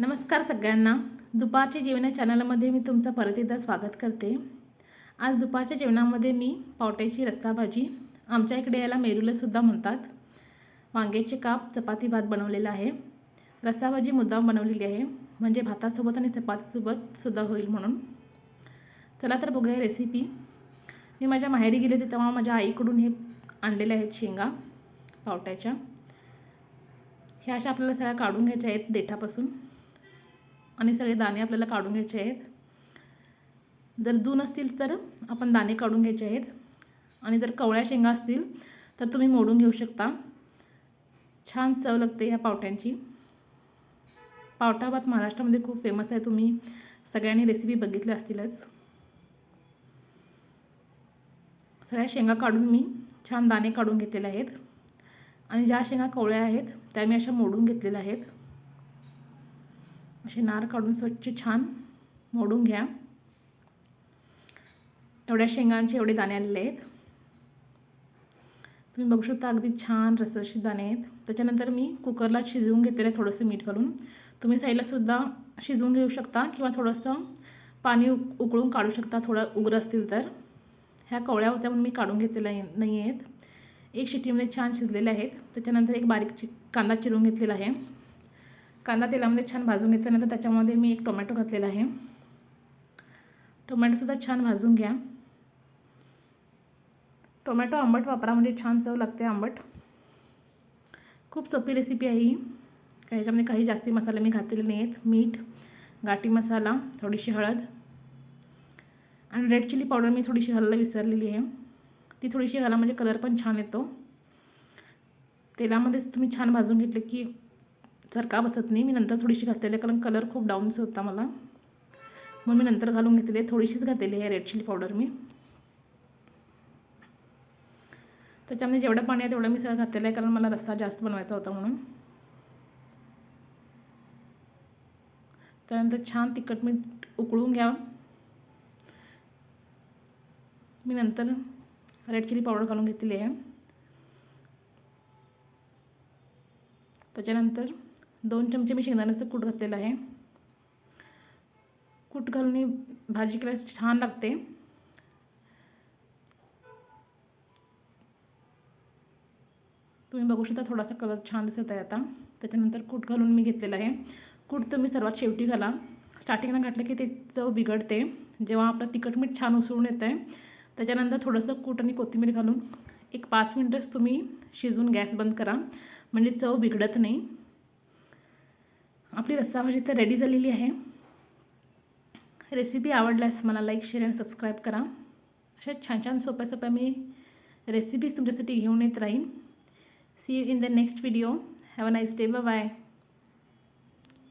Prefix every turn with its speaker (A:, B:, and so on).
A: नमस्कार सगळ्यांना. दुपारच्या जेवण या चॅनलमध्ये मी तुमचं परत एकदा स्वागत करते. आज दुपारच्या जेवणामध्ये मी पावट्याची रस्सा भाजी आमच्या इकडे याला मेरुलंसुद्धा म्हणतात. वांग्याचे काप चपाती भात बनवलेला आहे. रस्सा भाजी मुद्दाम बनवलेली आहे. म्हणजे भातासोबत आणि चपातीसोबत सुद्धा होईल म्हणून. चला तर बघूया रेसिपी मी माझ्या माहेरी गेले होते तेव्हा माझ्या आईकडून हे आणलेले आहेत शेंगा पावट्याच्या. ह्या अशा आपल्याला सगळ्या काढून घ्यायच्या आहेत देठापासून. आणि सगळे दाणे आपल्याला काढून घ्यायचे आहेत. जर जून असतील तर आपण दाणे काढून घ्यायचे आहेत. आणि जर कवळ्या शेंगा असतील तर तुम्ही मोडून घेऊ शकता. छान चव लागते ह्या पावट्यांची. पावटा भात महाराष्ट्रामध्ये खूप फेमस आहे. तुम्ही सगळ्यांनी रेसिपी बघितल्या असतीलच. सगळ्या शेंगा काढून मी छान दाणे काढून घेतलेले आहेत. आणि ज्या शेंगा कवळ्या आहेत त्या मी अशा मोडून घेतलेल्या आहेत. असे नार काढून स्वच्छ छान मोडून घ्या. एवढ्या शेंगांचे एवढे दाणे आलेले आहेत. तुम्ही बघू शकता अगदी छान रसरशीत दाणे आहेत. त्याच्यानंतर मी कुकरला शिजवून घेतलेलं आहे थोडंसं मीठ घालून. तुम्ही साईडलासुद्धा शिजवून घेऊ शकता किंवा थोडंसं पाणी उक उकळून काढू शकता. थोडं उग्र असतील तर. ह्या कवळ्या होत्या म्हणून मी काढून घेतलेल्या नाही आहेत एक शिट्टीमध्ये छान शिजलेले आहेत. त्याच्यानंतर एक बारीक चि कांदा चिरून घेतलेला आहे. कांदा तेलामध्ये छान भाजून घेतल्यानंतर त्याच्यामध्ये मी एक टोमॅटो घातलेला आहे. टोमॅटोसुद्धा छान भाजून घ्या. टोमॅटो आंबट वापरा म्हणजे छान चव लागते आंबट. खूप सोपी रेसिपी आहे ही. काही ह्याच्यामध्ये काही जास्ती मसाले मी घातलेले नाही आहेत मीठ गाठी मसाला थोडीशी हळद. आणि रेड चिली पावडर मी थोडीशी घालायला विसरलेली आहे. ती थोडीशी घाला म्हणजे कलर पण छान येतो. तेलामध्येच तुम्ही छान भाजून घेतले की चरका बसत नाही मी नंतर थोडीशी घातलेली कारण कलर खूप डाऊनच होता मला. म्हणून मी नंतर घालून घेतलेली आहे थोडीशीच घातलेली आहे रेड चिली पावडर मी. त्याच्यामध्ये जेवढं पाणी आहे तेवढं मी सगळं घातलेलं आहे कारण मला रस्सा जास्त बनवायचा होता म्हणून. त्यानंतर छान तिखट मीठ उकळून घ्या. मी नंतर रेड चिली पावडर घालून घेतलेली आहे. त्याच्यानंतर दोन चमचे मी शेंगदाण्याचं कूट घातलेलं आहे. कूट घालून भाजी करायला छान लागते. तुम्ही बघू शकता थोडासा कलर छान दिसत आहे आता. त्याच्यानंतर कूट घालून मी घेतलेलं आहे. कूट तुम्ही सर्वात शेवटी घाला. स्टार्टिंगला घातलं की ते चव बिघडते. जेव्हा आपलं तिखट मीठ छान उसळून येतं आहे त्याच्यानंतर थोडंसं कूट आणि कोथिंबीर घालून एक पाच मिनटंच तुम्ही शिजवून गॅस बंद करा. म्हणजे चव बिघडत नाही. आपली रस्सा भाजी तर रेडी झालेली आहे. रेसिपी आवडल्यास मला लाईक शेअर आणि सबस्क्राईब करा. अशा छान छान सोप्या सोप्या मी रेसिपीज तुमच्यासाठी घेऊन येत राहीन. See you in the next video have a nice day bye